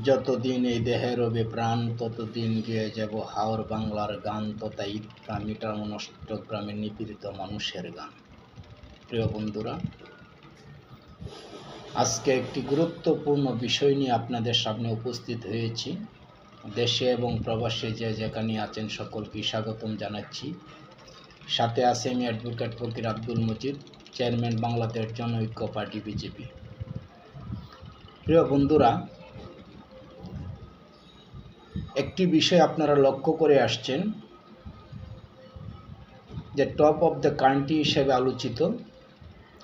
যতদিন এই দেহে রবে প্রাণ ততদিন গিয়ে যাব হাওর বাংলার গান তথা মিটানো নষ্ট গ্রামের নিপীড়িত মানুষের গান। প্রিয় বন্ধুরা, আজকে একটি গুরুত্বপূর্ণ বিষয় নিয়ে আপনাদের সামনে উপস্থিত হয়েছি। দেশে এবং প্রবাসে যে যেখানে আছেন সকলকে স্বাগতম জানাচ্ছি। সাথে আছে আমি advocate Fakir Abdul Majid, chairman Bangladesh Janaoikya party BJP. প্রিয় বন্ধুরা একটি বিষয় আপনারা লক্ষ্য করে আসছেন, যে টপ অফ দ্য কান্ট্রি হিসেবে আলোচিত,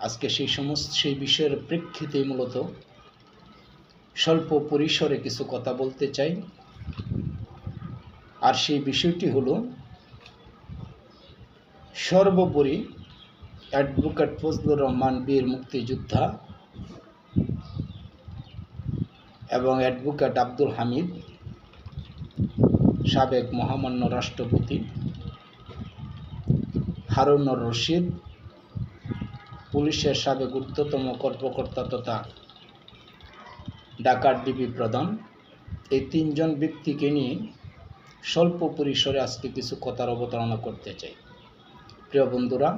আজকে সেই সমস্ত, সেই বিষয়ের প্রেক্ষিতে মূলত স্বল্প পরিসরে কিছু কথা বলতে চাই। আর সেই বিষয়টি হলো, সর্বোপরি অ্যাডভোকেট ফজলুর রহমান বীর মুক্তিযোদ্ধা এবং অ্যাডভোকেট আব্দুল হামিদ সাবেক মহামান্য রাষ্ট্রপতি হারুনুর রশিদ, পুলিশের সাবেক ঊর্ধ্বতম কর্মকর্তা তথা ঢাকার ডিবি প্রধান। এই তিনজন ব্যক্তিকে নিয়ে স্বল্প পরিসরে আজকে কিছু কথার অবতারণা করতে চাই। প্রিয় বন্ধুরা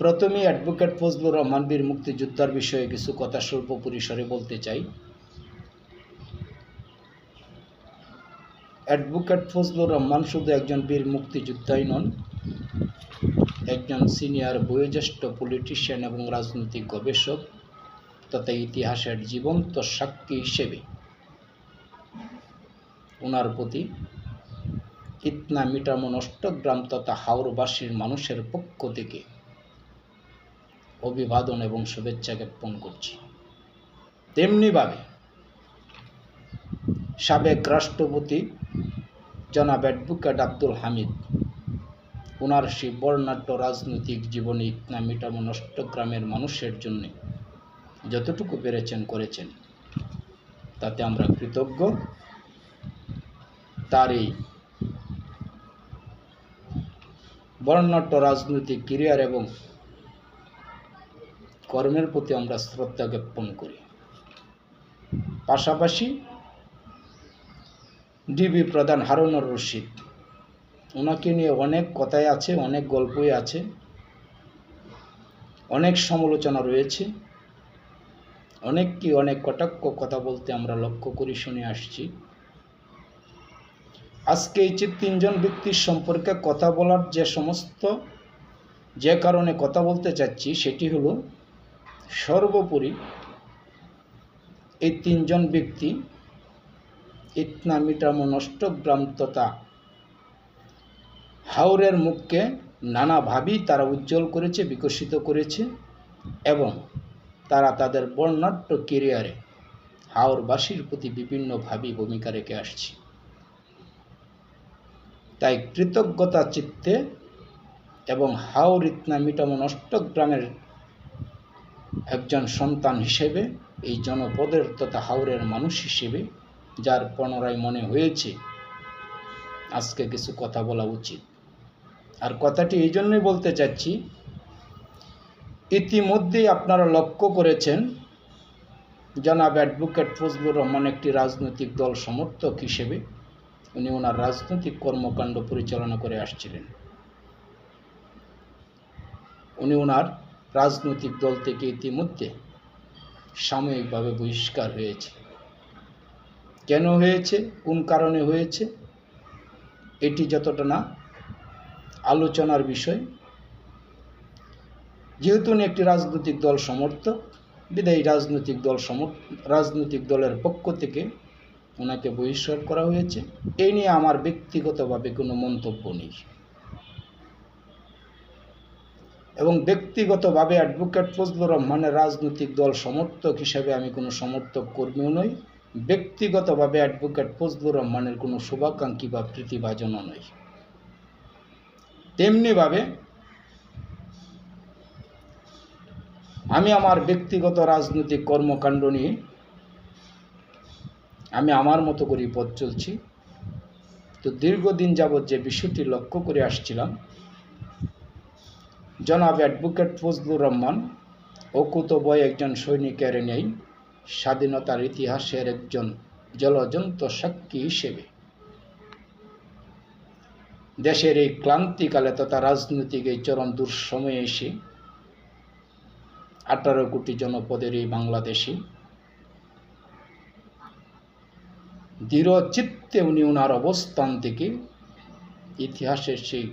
প্রথমে অ্যাডভোকেট ফজলুর রহমান বীর মুক্তিযোদ্ধার বিষয়ে কিছু কথা স্বল্প পরিসরে বলতে চাই। অ্যাডভোকেট ফজলুর রহমান শুধু একজন বীর মুক্তিযোদ্ধাই নন, একজন সিনিয়র বয়োজ্যেষ্ঠ পলিটিশিয়ান এবং রাজনৈতিক গবেষক, তথা ইতিহাসের জীবন্ত সাক্ষী হিসেবে। ওনার প্রতি ইতনা মিটামন অষ্টগ্রাম তথা হাওরবাসীর মানুষের পক্ষ থেকে অভিবাদন এবং শুভেচ্ছা জ্ঞাপন করছি। তেমনিভাবে সাবেক রাষ্ট্রপতি জনাব অ্যাডভোকেট আব্দুল হামিদ। ওনার সেই বর্ণাঢ্য রাজনৈতিক জীবনে নষ্ট গ্রামের মানুষের জন্য যতটুকু পেরেছেন করেছেন। তাতে আমরা কৃতজ্ঞ। তার এই বর্ণাঢ্য রাজনৈতিক ক্যারিয়ার এবং কর্মের প্রতি আমরা শ্রদ্ধা জ্ঞাপন করি। পাশাপাশি ডিবি প্রধান হারুনুর রশিদ ওনাকে নিয়ে অনেক কথাই আছে, অনেক গল্পই আছে। অনেক সমালোচনা রয়েছে। অনেক কি অনেক কটাক্ষ কথা বলতে আমরা লক্ষ্য করি, শুনে আসছি। আজকে এই যে তিনজন ব্যক্তির সম্পর্কে কথা বলার যে সমস্ত, যে কারণে কথা বলতে চাচ্ছি, সেটি হলো সর্বোপরি এই তিনজন ব্যক্তি ইতনা মিটামো নষ্টগ্রাম তথা হাওরের মুখকে নানাভাবেই তারা উজ্জ্বল করেছে, বিকশিত করেছে এবং তারা তাদের বর্ণাঢ্য কেরিয়ারে হাওরবাসীর প্রতি বিভিন্নভাবেই ভূমিকা রেখে আসছে। তাই কৃতজ্ঞতা চিত্তে এবং হাওর ইতনা মিটামো নষ্টগ্রামের একজন সন্তান হিসেবে, এই জনপদের তথা হাওরের মানুষ হিসেবে যার পুনরায় মনে হয়েছে। আজকে কিছু কথা বলা উচিত। আর কথাটি এই জন্যই বলতে চাচ্ছি, ইতিমধ্যেই আপনারা লক্ষ্য করেছেন, জনাব অ্যাডভোকেট ফজলুর রহমান একটি রাজনৈতিক দল সমর্থক হিসেবে উনি ওনার রাজনৈতিক কর্মকাণ্ড পরিচালনা করে আসছিলেন। উনি ওনার রাজনৈতিক দল থেকে ইতিমধ্যে সাময়িকভাবে বহিষ্কার হয়েছে কেন হয়েছে, কোন কারণে হয়েছে, এটি যতটা না আলোচনার বিষয়। যেহেতু উনি একটি রাজনৈতিক দল সমর্থক, বিদায়ী রাজনৈতিক দল রাজনৈতিক দলের পক্ষ থেকে ওনাকে বহিষ্কার করা হয়েছে। এই নিয়ে আমার ব্যক্তিগতভাবে কোনো মন্তব্য নেই। এবং ব্যক্তিগতভাবে অ্যাডভোকেট ফজলুর রহমানের রাজনৈতিক দল সমর্থক হিসেবে আমি কোনো সমর্থক কর্মীও নই। ব্যক্তিগতভাবে অ্যাডভোকেট ফজলুর রহমানের কোনো শুভাকাঙ্ক্ষী বা প্রীতিভাজনও নই তেমনিভাবে আমি আমার ব্যক্তিগত রাজনৈতিক কর্মকাণ্ড নিয়ে আমি আমার মতো করে পথ চলছি। তো দীর্ঘদিন যাবৎ যে বিষয়টি লক্ষ্য করে আসছিলাম, জনাব অ্যাডভোকেট ফজলুর রহমান অকুত বয় একজন সৈনিকের নেই স্বাধীনতার ইতিহাসের একজন জলজন্ত সাক্ষী হিসেবে। দেশের এই ক্লান্তিকালে তথা রাজনৈতিক এই চরম দুঃসময়ে এসে আঠারো কোটি জনপদের এই বাংলাদেশে দৃঢ় চিত্তে উনি ওনার অবস্থান থেকে ইতিহাসের সেই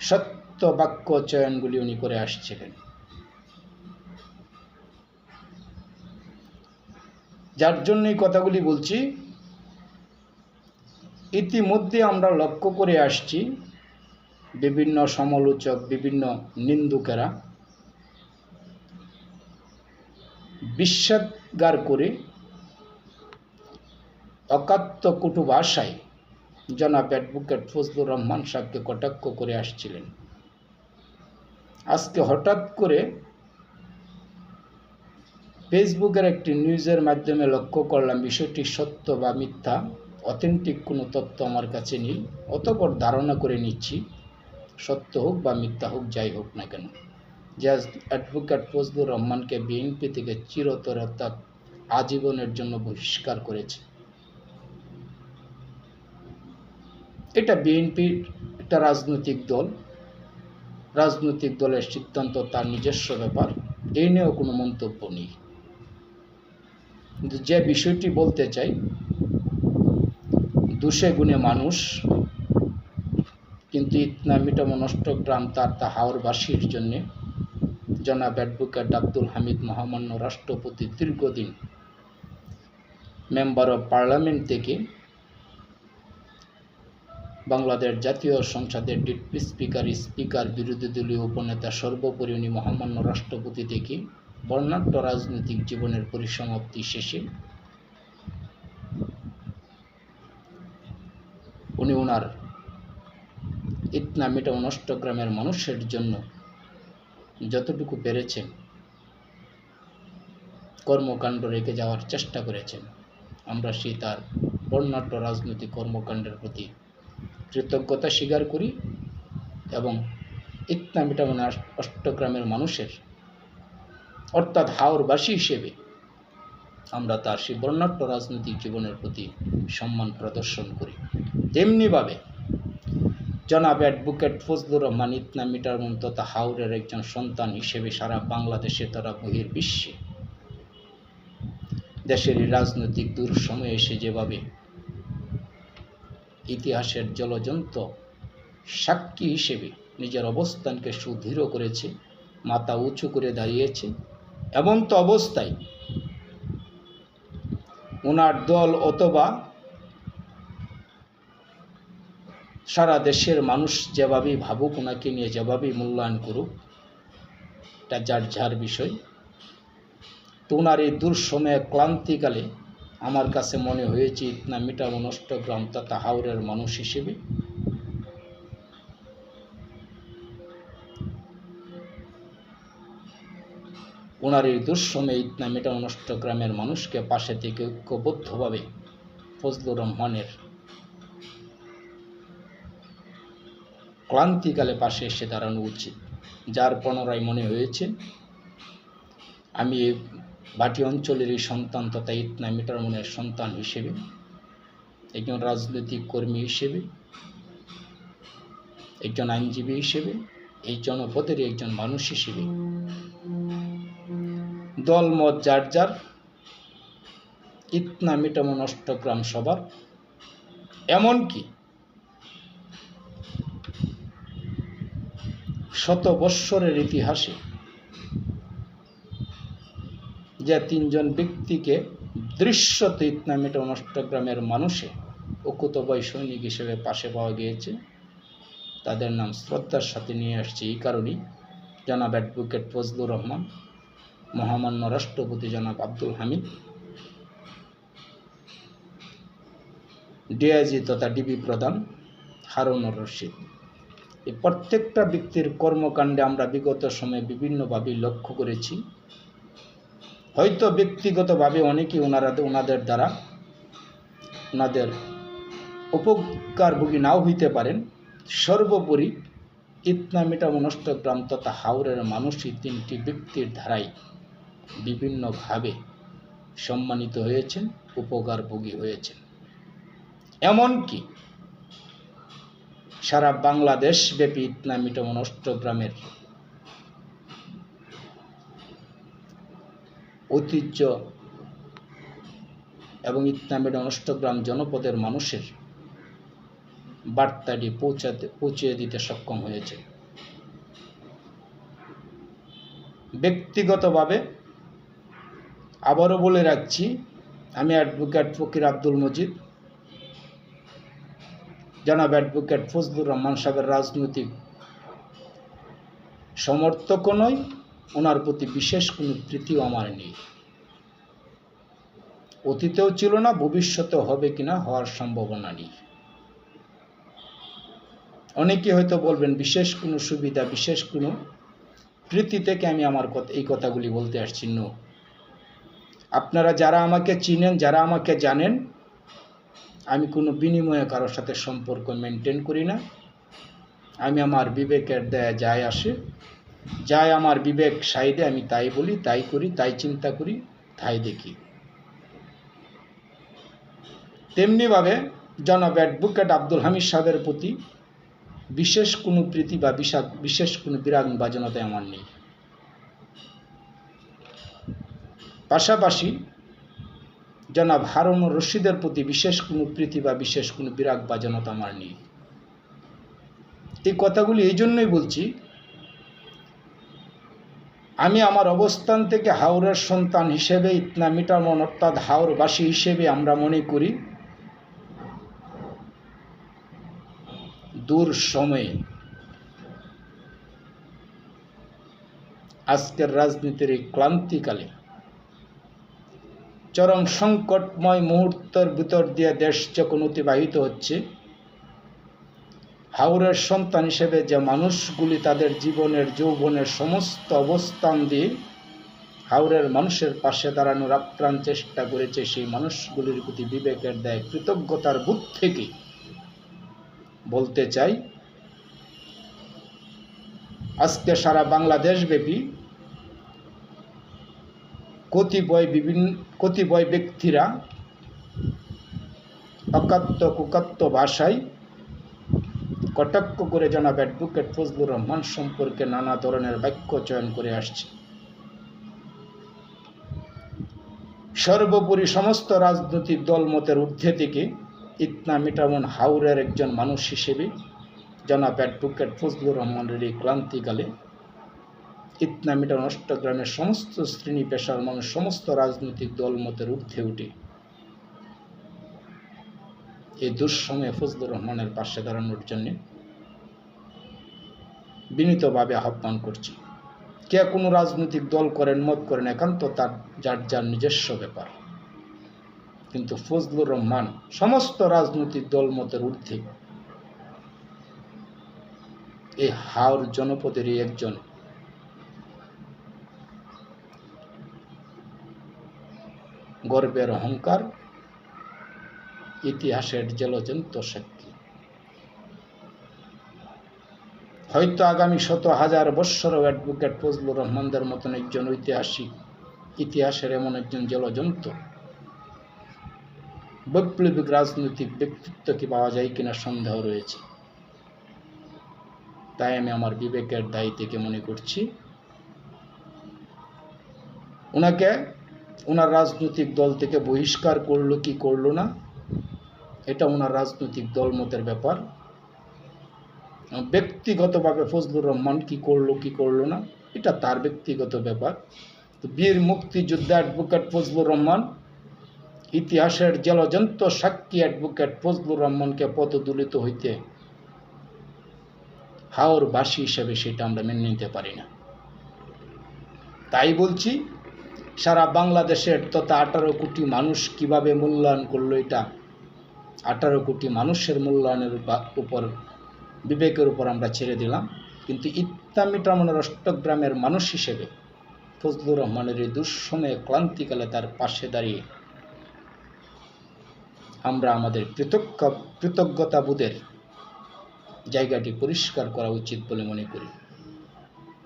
সত্য বাক্য চয়নগুলি উনি করে আসছিলেন। যার জন্য এই কথাগুলি বলছি, ইতিমধ্যে আমরা লক্ষ্য করে আসছি বিভিন্ন সমালোচক, বিভিন্ন নিন্দুকেরা বিশ্বাগার করে অকাত্য কুটু ভাষায় জনাব অ্যাডভোকেট ফজলুর রহমান সাহেবকে কটাক্ষ করে আসছিলেন। আজকে হঠাৎ করে ফেসবুকের একটি নিউজের মাধ্যমে লক্ষ্য করলাম বিষয়টি সত্য বা মিথ্যা, অথেন্টিক কোনো তথ্য আমার কাছে নেই, অতপর ধারণা করে নিচ্ছি, সত্য হোক বা মিথ্যা হোক, যাই হোক না কেন। যে অ্যাডভোকেট ফজলুর রহমানকে বিএনপি থেকে চিরতর অর্থাৎ আজীবনের জন্য বহিষ্কার করেছে। এটা বিএনপির একটা রাজনৈতিক দল। রাজনৈতিক দলের সিদ্ধান্ত তার নিজস্ব ব্যাপার। এই নিয়েও কোনো মন্তব্য নেই। যে বিষয়টি বলতে চাই, দুষে গুণে মানুষ, কিন্তু ইতনা মিটামো নষ্ট গ্রাম তার তা হাওরবাসীর জন্যে। জনাব অ্যাডভোকেট আব্দুল হামিদ মহামান্য রাষ্ট্রপতি দীর্ঘদিন মেম্বার অফ পার্লামেন্ট থেকে বাংলাদেশ জাতীয় সংসদের ডিপটি স্পিকার স্পিকার, বিরোধী দলীয় উপনেতা, সর্বোপরি উনি মহামান্য রাষ্ট্রপতি থেকে বর্ণাঢ্য রাজনৈতিক জীবনের পরিসমাপ্তি শেষে উনি ওনার ইতনা মিটা নষ্ট গ্রামের মানুষের জন্য যতটুকু পেরেছেন, কর্মকাণ্ড রেখে যাওয়ার চেষ্টা করেছেন। আমরা সেই তার বর্ণাঢ্য রাজনৈতিক কর্মকাণ্ডের প্রতি কৃতজ্ঞতা স্বীকার করি এবং ইতনা মিটামন অষ্টগ্রামের মানুষের অর্থাৎ হাওরবাসী হিসেবে আমরা তার সেই বর্ণাঢ্য রাজনৈতিক জীবনের প্রতি সম্মান প্রদর্শন করি। তেমনিভাবে জনাব অ্যাডভোকেট ফজলুর রহমান ইতনা মিটারমন তথা হাওরের একজন সন্তান হিসেবে সারা বাংলাদেশে তারা বহির বিশ্বে দেশের রাজনৈতিক দূর সময়ে এসে যেভাবে ইতিহাসের জলজন্ত সাক্ষী হিসেবে নিজের অবস্থানকে সুদৃঢ় করেছে, মাথা উঁচু করে দাঁড়িয়েছে এমন তো অবস্থায় ওনার দল অথবা সারা দেশের মানুষ যেভাবেই ভাবুক ওনাকে নিয়ে যেভাবেই মূল্যায়ন করুক, এটা যার যার বিষয়। তো ওনার এই দুঃসময়ে ক্লান্তিকালে আমার কাছে মনে হয়েছে, ইতনা মিটা নষ্ট গ্রাম তথা হাওড়ের মানুষ হিসেবে ওনার এই ইতনা মিটা নষ্ট গ্রামের মানুষকে পাশে থেকে ঐক্যবদ্ধভাবে ফজলুর রহমানের ক্লান্তিকালে পাশে এসে দাঁড়ানো উচিত, যার পুনরায় মনে হয়েছে, আমি বাটি অঞ্চলের এই সন্তান তথা ইতনা মিটার মনের সন্তান হিসেবে, একজন রাজনৈতিক কর্মী হিসেবে, একজন আইনজীবী হিসেবে এই জনপদের একজন মানুষ হিসেবে। দল মত যার যার, ইতনা মিটামন অষ্টগ্রাম সবার। এমনকি শত বৎসরের ইতিহাসে যে তিনজন ব্যক্তিকে দৃশ্যত ইতনা মিটামন অষ্টগ্রামের মানুষে অকুতবয় সৈনিক হিসেবে পাশে পাওয়া গিয়েছে তাদের নাম শ্রদ্ধার সাথে নিয়ে আসছে এই কারণেই। জনাব অ্যাডভোকেট ফজলুর রহমান, মহামান্য রাষ্ট্রপতি জনাব আব্দুল হামিদ ডিআইজি তথা ডিবি প্রধান হারুনুর রশিদ। এই প্রত্যেকটা ব্যক্তির কর্মকাণ্ডে আমরা বিগত সময়ে বিভিন্নভাবে লক্ষ্য করেছি। হয়তো ব্যক্তিগতভাবে অনেকেই ওনারা ওনাদের দ্বারা ওনাদের উপকারভোগী নাও হইতে পারেন সর্বোপরি ইতনা মিটামনষ্ট গ্রাম তথা হাওরের মানুষই তিনটি ব্যক্তির ধারায় বিভিন্নভাবে সম্মানিত হয়েছেন, উপকারভোগী হয়েছেন। এমনকি সারা বাংলাদেশ ব্যাপী ইতনা মিটমন অষ্টগ্রামের ঐতিহ্য এবং ইতনামের অষ্টগ্রাম জনপদের মানুষের বার্তাটি পৌঁছাতে পৌঁছে দিতে সক্ষম হয়েছে। ব্যক্তিগতভাবে আবারও বলে রাখছি, আমি অ্যাডভোকেট ফকির আব্দুল মজিদ, জনাব অ্যাডভোকেট ফজলুর রহমান সাহেবের রাজনৈতিক সমর্থকও নই, ওনার প্রতি বিশেষ কোনো প্রীতিও আমার নেই। অতীতেও ছিল না, ভবিষ্যতেও হবে কিনা হওয়ার সম্ভাবনা নেই। অনেকে হয়তো বলবেন, বিশেষ কোনো সুবিধা, বিশেষ কোনো প্রীতি থেকে আমি আমার এই কথাগুলি বলতে আসছি নো আপনারা যারা আমাকে চিনেন, যারা আমাকে জানেন, আমি কোনো বিনিময়ে কারোর সাথে সম্পর্ক মেনটেন করি না। আমি আমার বিবেকের দেয়া যায় আসে। যাই আমার বিবেক সাইডে আমি তাই বলি, তাই করি, তাই চিন্তা করি, তাই দেখি। তেমনিভাবে জনাব অ্যাডভোকেট আব্দুল হামিদ সাহেবের প্রতি বিশেষ কোনো প্রীতি বা বিশা- বিশেষ কোনো বিরাগ বাজনতা আমার নেই। পাশাপাশি জনাব হারুন রশিদের প্রতি বিশেষ কোনো প্রীতি বা বিশেষ কোনো বিরাগ বাজনতা আমার নেই। এই কথাগুলি এই জন্যই বলছি, আমি আমার অবস্থান থেকে হাওরের সন্তান হিসেবে ইতনা মিটামন অর্থাৎ হাওরবাসী হিসেবে আমরা মনে করি দূর সময়ে আজকের রাজনীতির এই ক্লান্তিকালে চরম সংকটময় মুহূর্তের ভিতর দিয়ে দেশ যখন অতিবাহিত হচ্ছে, হাওরের সন্তান হিসেবে যে মানুষগুলি তাদের জীবনের, যৌবনের সমস্ত অবস্থান দিয়ে হাওরের মানুষের পাশে দাঁড়ানোর আপ্রাণ চেষ্টা করেছে, সেই মানুষগুলির প্রতি বিবেকের দেয় কৃতজ্ঞতার বুথ থেকে বলতে চাই, আজকে সারা বাংলাদেশ ব্যাপী কতিপয় বিভিন্ন, কতিপয় ব্যক্তিরা অকাত্য কুকাত্য ভাষায় কটাক্ষ করে জনাব অ্যাডভোকেট ফজলুর রহমান সম্পর্কে নানা ধরনের বাক্য চয়ন করে আসছে। সর্বোপরি সমস্ত রাজনৈতিক দলমতের ঊর্ধ্বে থেকে ইতনা মিটামন হাওরের একজন মানুষ হিসেবে জনাব অ্যাডভোকেট ফজলুর রহমানের এই ক্লান্তিকালে ইতনা মিটামন অষ্টগ্রামের সমস্ত শ্রেণি পেশার মানুষ, সমস্ত রাজনৈতিক দলমতের ঊর্ধ্বে উঠে। এই দুঃসময়ে ফজলুর রহমানের পাশে দাঁড়ানোর জন্য বিনীতভাবে আহ্বান করছি। কে কোনো রাজনৈতিক দল করেন, মত করেন, একান্ত তার, যার যার নিজস্ব ব্যাপার। কিন্তু ফজলুর রহমান সমস্ত রাজনৈতিক দল মতের ঊর্ধ্বে। এই হাওর জনপদেরই একজন গর্বের অহংকার, ইতিহাসের জলজন্ত সাক্ষী। হয়তো আগামী শত হাজার বৎসরও অ্যাডভোকেট ফজলুর রহমানদের মতন একজন ঐতিহাসিক, ইতিহাসের এমন একজন জলজন্ত। বৈপ্লবিক রাজনৈতিক ব্যক্তিত্ব কি পাওয়া যায় কিনা সন্দেহ রয়েছে। তাই আমি আমার বিবেকের দায়ী থেকে মনে করছি ওনাকে ওনার রাজনৈতিক দল থেকে বহিষ্কার করল কি করল না, এটা ওনার রাজনৈতিক দলমতের ব্যাপার। ব্যক্তিগতভাবে ফজলুর রহমান কি করল কি করল না, এটা তার ব্যক্তিগত ব্যাপার। তো বীর মুক্তিযোদ্ধা অ্যাডভোকেট ফজলুর রহমান ইতিহাসের জলজন্ত সাক্ষী অ্যাডভোকেট ফজলুর রহমানকে পদদলিত হইতে হাওরবাসী হিসেবে সেটা আমরা মেনে নিতে পারি না। তাই বলছি, সারা বাংলাদেশের তথা আঠারো কোটি মানুষ কীভাবে মূল্যায়ন করল এটা, আঠারো কোটি মানুষের মূল্যায়নের উপর, বিবেকের উপর আমরা ছেড়ে দিলাম। কিন্তু ইত্তামিটামনের অষ্টগ্রামের মানুষ হিসেবে ফজলুর রহমানের এই দুঃসময়ে ক্লান্তিকালে তার পাশে দাঁড়িয়ে আমরা আমাদের কৃতজ্ঞ কৃতজ্ঞতাবোধের জায়গাটি পরিষ্কার করা উচিত বলে মনে করি।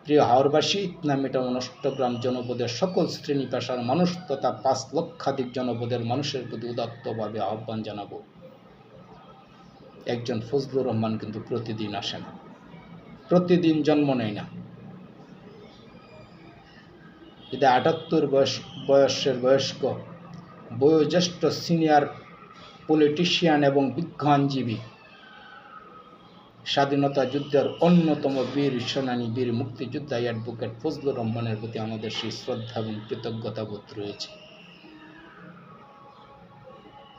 প্রিয় হাওরবাসী, ইতনা মেটামন অষ্টগ্রাম জনপদের সকল শ্রেণি পেশার মানুষ তথা পাঁচ লক্ষাধিক জনপদের মানুষের প্রতি উদাত্তভাবে আহ্বান জানাব। একজন ফজলুর রহমান কিন্তু প্রতিদিন আসে না। প্রতিদিন জন্ম নেয় না। এটা আটাত্তর বয়স, বয়সের বয়স্ক, বয়োজ্যেষ্ঠ সিনিয়র পলিটিশিয়ান এবং বিজ্ঞানজীবী। স্বাধীনতা যুদ্ধের অন্যতম বীর সেনানী, বীর মুক্তিযোদ্ধা অ্যাডভোকেট ফজলুর রহমানের প্রতি আমাদের সেই শ্রদ্ধা এবং কৃতজ্ঞতাবোধ রয়েছে।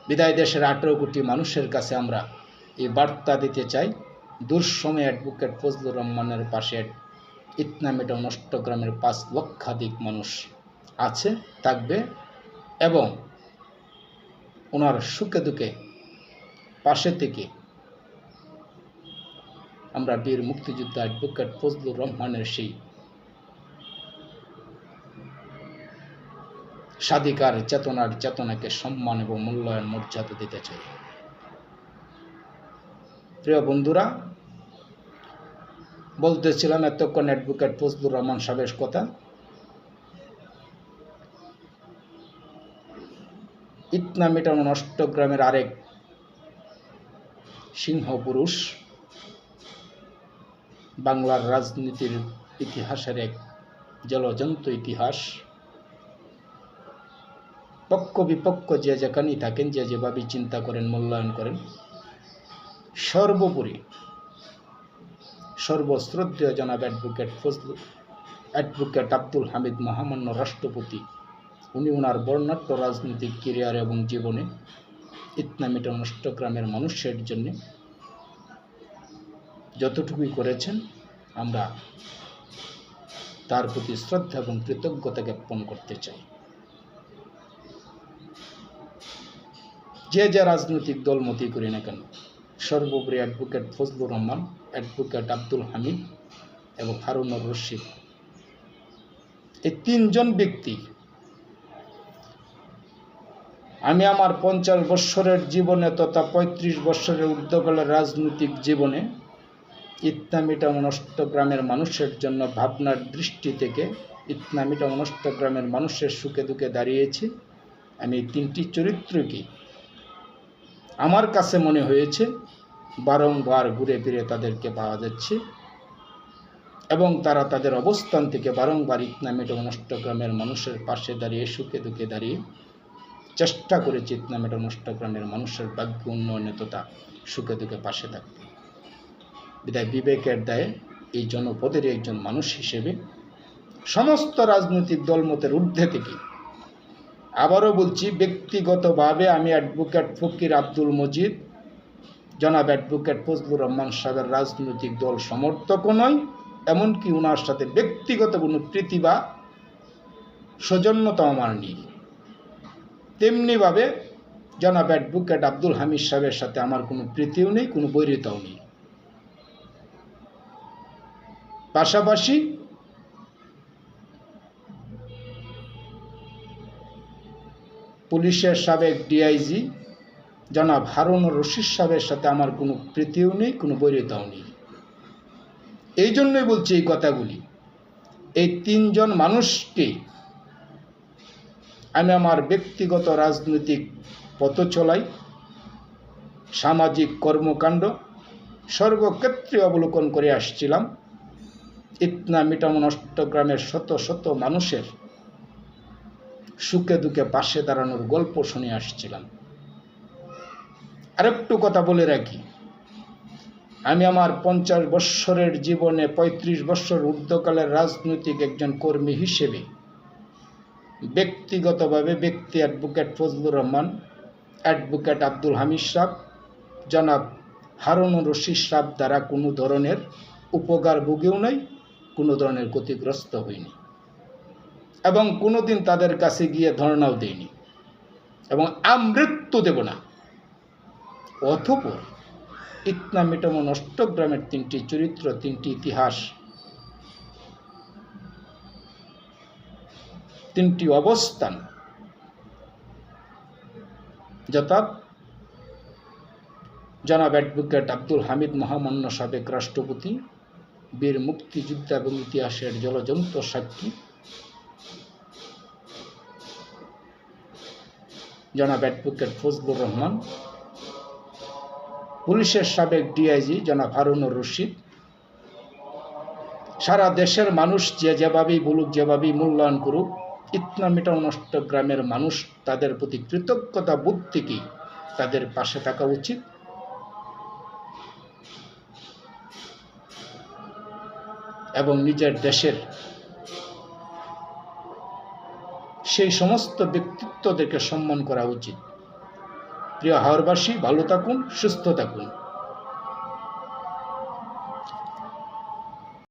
বিদায় দেশের আঠেরো কোটি মানুষের কাছে আমরা এই বার্তা দিতে চাই, দুঃসময়ে অ্যাডভোকেট ফজলুর রহমানের পাশে ইতনা মেটাউন অষ্টগ্রামের পাঁচ লক্ষাধিক মানুষ আছে, থাকবে এবং ওনার সুখে দুঃখে পাশে থেকে আমরা বীর মুক্তিযোদ্ধা অ্যাডভোকেট ফজলুর রহমানের সেই স্বাধিকার চেতনার চেতনাকে সম্মান এবং মূল্যায়ন মর্যাদা দিতে চাই। প্রিয় বন্ধুরা, বলতেছিলাম এতক্ষণ অ্যাডভোকেট ফজলুর রহমান সাহেবের কথা। ইতনা মেটানো অষ্টগ্রামের আরেক সিংহ পুরুষ বাংলার রাজনীতির ইতিহাসের এক জলজন্ত ইতিহাস। পক্ষ বিপক্ষ যে যেখানেই থাকেন, যে যেভাবে চিন্তা করেন, মূল্যায়ন করেন, সর্বোপরি সর্বশ্রদ্ধেয় জনাব অ্যাডভোকেট ফজলু অ্যাডভোকেট আব্দুল হামিদ মহামান্য রাষ্ট্রপতি উনি ওনার বর্ণাঢ্য রাজনৈতিক কেরিয়ার এবং জীবনে ইতনামিটা অষ্টগ্রামের মানুষের জন্য যতটুকুই করেছেন, আমরা তার প্রতি শ্রদ্ধা এবং কৃতজ্ঞতা জ্ঞাপন করতে চাই। যে যে রাজনৈতিক দল মতি করি না কেন, সর্বোপরি অ্যাডভোকেট ফজলুর রহমান অ্যাডভোকেট আব্দুল হামিদ এবং হারুনুর রশিদ। এই তিনজন ব্যক্তি আমি আমার পঞ্চাশ বৎসরের জীবনে তথা পঁয়ত্রিশ বৎসরের ঊর্ধ্বকালের রাজনৈতিক জীবনে ইতনামিটা অনষ্ট গ্রামের মানুষের জন্য ভাবনার দৃষ্টি থেকে ইতনামিটা অনষ্ট গ্রামের মানুষের সুখে দুঃখে দাঁড়িয়েছি। আমি তিনটি চরিত্রকে আমার কাছে মনে হয়েছে, বারংবার ঘুরে ফিরে তাদেরকে পাওয়া যাচ্ছে এবং তারা তাদের অবস্থান থেকে বারংবার ইতনামিটা অনষ্ট গ্রামের মানুষের পাশে দাঁড়িয়ে সুখে দুঃখে দাঁড়িয়ে চেষ্টা করেছে ইতনামিটা অনষ্ট গ্রামের মানুষের ভাগ্য উন্নয়নে তথা সুখে দুঃখে পাশে থাকতে বিদায় বিবেকের দায়ে এই জনপদের একজন মানুষ হিসেবে সমস্ত রাজনৈতিক দলমতের ঊর্ধ্বে থেকে আবারও বলছি, ব্যক্তিগতভাবে আমি অ্যাডভোকেট ফকির আব্দুল মজিদ, জনাব অ্যাডভোকেট ফজলুর রহমান সাহেবের রাজনৈতিক দল সমর্থকও নয় এমনকি ওনার সাথে ব্যক্তিগত কোনো প্রীতি বা সৌজন্যতা আমার নেই। তেমনিভাবে জনাব অ্যাডভোকেট আব্দুল হামিদ সাহেবের সাথে আমার কোনো প্রীতিও নেই, কোনো বৈরিতাও নেই। পাশাপাশি পুলিশের সাবেক ডিআইজি জনাব হারুন রশিদ সাহেবের সাথে আমার কোনো প্রীতিও নেই, কোনো বৈরিতাও নেই। এই জন্যই বলছি এই কথাগুলি। এই তিনজন মানুষকে আমি আমার ব্যক্তিগত রাজনৈতিক পথ চলাই, সামাজিক কর্মকাণ্ড সর্বক্ষেত্রে অবলোকন করে আসছিলাম। ইতনা মিটামন অষ্টগ্রামের শত শত মানুষের সুখে দুঃখে পাশে দাঁড়ানোর গল্প শুনে আসছিলাম। আরেকটু কথা বলে রাখি। আমি আমার পঞ্চাশ বৎসরের জীবনে ৩৫ বৎসর ঊর্ধ্বকালের রাজনৈতিক একজন কর্মী হিসেবে ব্যক্তিগতভাবে ব্যক্তি অ্যাডভোকেট ফজলুর রহমান অ্যাডভোকেট আব্দুল হামিদ সাহ, জনাব হারুন রশিদ সাহ দ্বারা কোনো ধরনের উপকার ভুগেও নাই, কোনো ধরনের ক্ষতিগ্রস্ত হইনি এবং কোনোদিন তাদের কাছে গিয়ে ধর্ণাও দেয়নি এবং আমৃত্যু দেব না। অথপর ইতনা মিটমন অষ্টগ্রামের তিনটি চরিত্র, তিনটি ইতিহাস তিনটি অবস্থান। যথা জনাব অ্যাডভোকেট আব্দুল হামিদ মহামান্য সাবেক রাষ্ট্রপতি, বীর মুক্তিযোদ্ধা এবং ইতিহাসের জলজন্ত সাক্ষী। জনাব অ্যাডভোকেট ফজলুর রহমান। পুলিশের সাবেক ডিআইজি জনাব হারুনুর রশিদ। সারা দেশের মানুষ যে যেভাবেই বলুক, যেভাবেই মূল্যায়ন করুক ইতনা মিটাও নষ্ট গ্রামের মানুষ তাদের প্রতি কৃতজ্ঞতা বোধ থেকেই তাদের পাশে থাকা উচিত? এবং নিজের দেশের সেই সমস্ত ব্যক্তিত্বদেরকে সম্মান করা উচিত। প্রিয় হাওড়বাসী ভালো থাকুন, সুস্থ থাকুন।